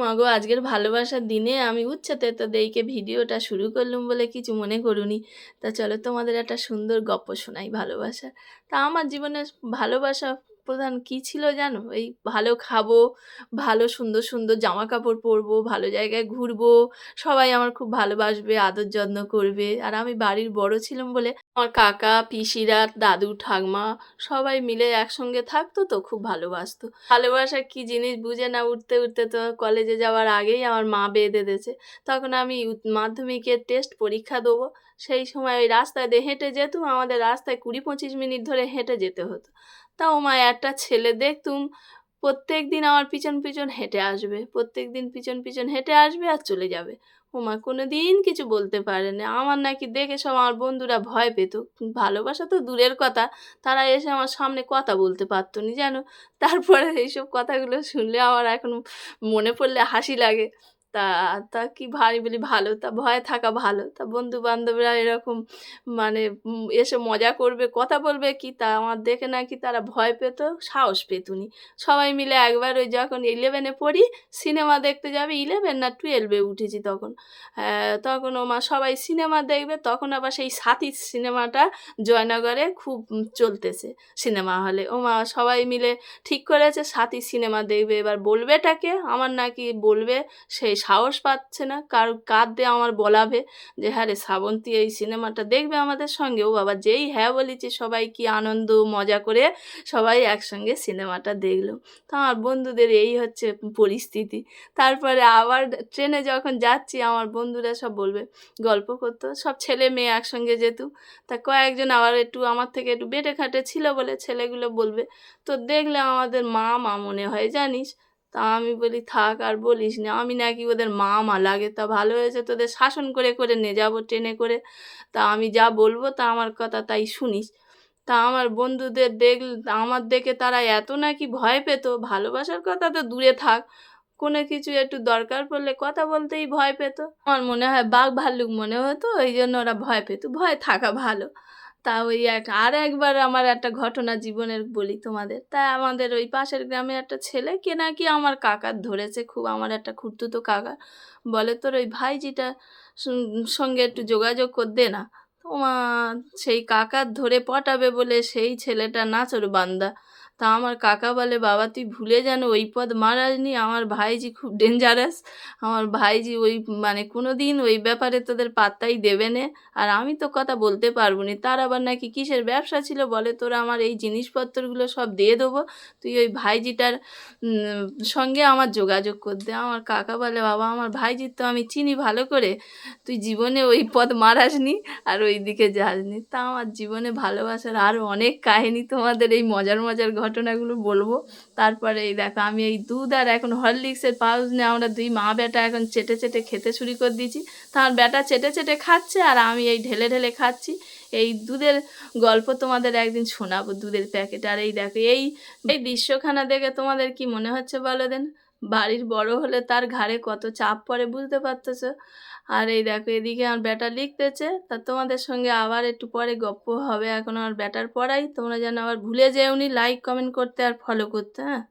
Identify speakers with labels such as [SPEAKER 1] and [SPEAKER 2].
[SPEAKER 1] মা গো, আজকের ভালোবাসার দিনে আমি উচ্ছতে তো দেইকে ভিডিওটা শুরু করলাম বলে কিছু মনে করুনি। তা চলো তোমাদের একটা সুন্দর গপ্প শোনাই ভালোবাসা তা আমার জীবনে ভালোবাসা প্রধান কী ছিল জানো? এই ভালো খাব, ভালো সুন্দর সুন্দর জামা কাপড় পরবো, ভালো জায়গায় ঘুরবো, সবাই আমার খুব ভালোবাসবে, আদর যত্ন করবে। আর আমি বাড়ির বড় ছিলাম বলে আমার কাকা, পিসিরা, দাদু, ঠাকমা সবাই মিলে একসঙ্গে থাকতো তো, খুব ভালোবাসতো। ভালোবাসা কি জিনিস বুঝে না, উঠতে উঠতে তো কলেজে যাওয়ার আগেই আমার মা বেঁধে দিয়েছে। তখন আমি মাধ্যমিকের টেস্ট পরীক্ষা দেবো। সেই সময় ওই রাস্তায় হেঁটে যেতুম আমাদের রাস্তায় কুড়ি পঁচিশ মিনিট ধরে হেঁটে যেতে হতো। তা ও মা, একটা ছেলে দেখতুম প্রত্যেক দিন আমার পিছন পিছন হেঁটে আসবে। প্রত্যেক দিন পিছন পিছন হেঁটে আসবে আর চলে যাবে। ওমা কোনো দিন কিছু বলতে পারে না। আমার নাকি দেখে সব আমার বন্ধুরা ভয় পেত। ভালোবাসা তো দূরের কথা। তারা এসে আমার সামনে কথা বলতে পারতো না, জানো? তারপরে এইসব কথাগুলো শুনলে আমার এখন মনে পড়লে হাসি লাগে। তা তা কি ভাই বলি ভালো? তা ভয় থাকা ভালো। তা বন্ধু বান্ধবরা এরকম মানে এসে মজা করবে কথা বলবে কি? তা আমার দেখে নাকি তারা ভয় পেত সাহস পেতুনি। সবাই মিলে একবার ওই যখন ইলেভেনে পড়ি সিনেমা দেখতে যাবে ইলেভেন না টুয়েলভে উঠেছি তখন। আহ, তখন ও মা সবাই সিনেমা দেখবে তখন আবার সেই সাথী সিনেমাটা জয়নগরে খুব চলতেছে সিনেমা হলে ও মা সবাই মিলে ঠিক করেছে সাথী সিনেমা দেখবে এবার বলবেটাকে আমার নাকি বলবে সেই সাহস পাচ্ছে না। কার দিয়ে আমার বলাবে যে হ্যাঁ রে, শ্রাবন্তী এই সিনেমাটা দেখবে আমাদের সঙ্গে। ও বাবা যেই হ্যাঁ বলেছি, সবাই কি আনন্দ, মজা করে সবাই একসঙ্গে সিনেমাটা দেখল। তো আমার বন্ধুদের এই হচ্ছে পরিস্থিতি। তারপরে আবার ট্রেনে যখন যাচ্ছি, আমার বন্ধুরা সব বলবে, গল্প করতো, সব ছেলে মেয়ে একসঙ্গে যেত। তা কয়েকজন আবার একটু আমার থেকে একটু বেটে খাটে ছিল বলে ছেলেগুলো বলবে। তো দেখলে আমাদের মা মা মনে হয়, জানিস? তা আমি বলি, থাক, আর বলিস না। আমি নাকি ওদের মা মা লাগে। তা ভালো হয়েছে তোদের শাসন করে করে নিয়ে যাব ট্রেনে করে। তা আমি যা বলব, তা আমার কথা তাই শুনিস। তা আমার বন্ধুদের দেখ, আমার দেখে তারা এত নাকি ভয় পেত। ভালোবাসার কথা তো দূরে থাক। কোনো কিছু একটু দরকার পড়লে কথা বলতেই ভয় পেত। আমার মনে হয় বাঘ ভাল্লুক মনে হতো, ওই জন্য ওরা ভয় পেত। ভয় থাকা ভালো। তা ওই এক, আর একবার আমার একটা ঘটনা জীবনের বলি তোমাদের। তা আমাদের ওই পাশের গ্রামে একটা ছেলে, কে নাকি আমার কাকার ধরেছে, খুব আমার একটা খুঁড়তুতো কাকা। বলে, তোর ওই ভাইজিটা সঙ্গে একটু যোগাযোগ কর, দে না। তোমার সেই কাকার ধরে পটাবে বলে সেই ছেলেটা নাচর বান্দা। তা আমার কাকা বলে, বাবা, তুই ভুলে যেন, ওই পদ মারাসনি আমার ভাইজি খুব ডেঞ্জারাস আমার ভাইজি ওই মানে কোনো দিন ওই ব্যাপারে তোদের পাত্তাই দেবে না, আর আমি তো কথা বলতে পারব না, তার আবার নাকি কিসের ব্যবসা ছিল বলে, তোরা আমার এই জিনিসপত্রগুলো সব দিয়ে দেবো, তুই ওই ভাইজিটার সঙ্গে আমার যোগাযোগ কর। দে আমার কাকা বলে, বাবা, আমার ভাইজির তো আমি চিনি ভালো করে, তুই জীবনে ওই পথ মারাসনি আর ওই দিকে যাসনি। তা আমার জীবনে ভালোবাসার আরও অনেক কাহিনী তোমাদের এই মজার মজার ঘটনাগুলো বলব। তারপরে এই দেখো, আমি এই দুধ আর এখন হরলিক্সের পাউজ নিয়ে আমরা দুই মা বেটা এখন চেটে চেটে খেতে শুরু করে দিয়েছি। তার বেটা চেটে চেটে খাচ্ছে আর আমি এই ঢেলে ঢেলে খাচ্ছি। এই দুধের গল্প তোমাদের একদিন শোনাবো দুধের প্যাকেট। আর এই দেখো, এই এই দৃশ্যখানা দেখে তোমাদের কি মনে হচ্ছে বলো দেন? বাড়ির বড় হলে তার ঘাড়ে কত চাপ পড়ে বুঝতে পারতেছ? আর এই দেখো, এদিকে আমার ব্যাটা লিখতেছে, তা তোমাদের সঙ্গে আবার একটু পরে গপ্প হবে। এখন আমার ব্যাটার পড়াই, তোমরা যেন আবার ভুলে যেওনি লাইক কমেন্ট করতে আর ফলো করতে হ্যাঁ?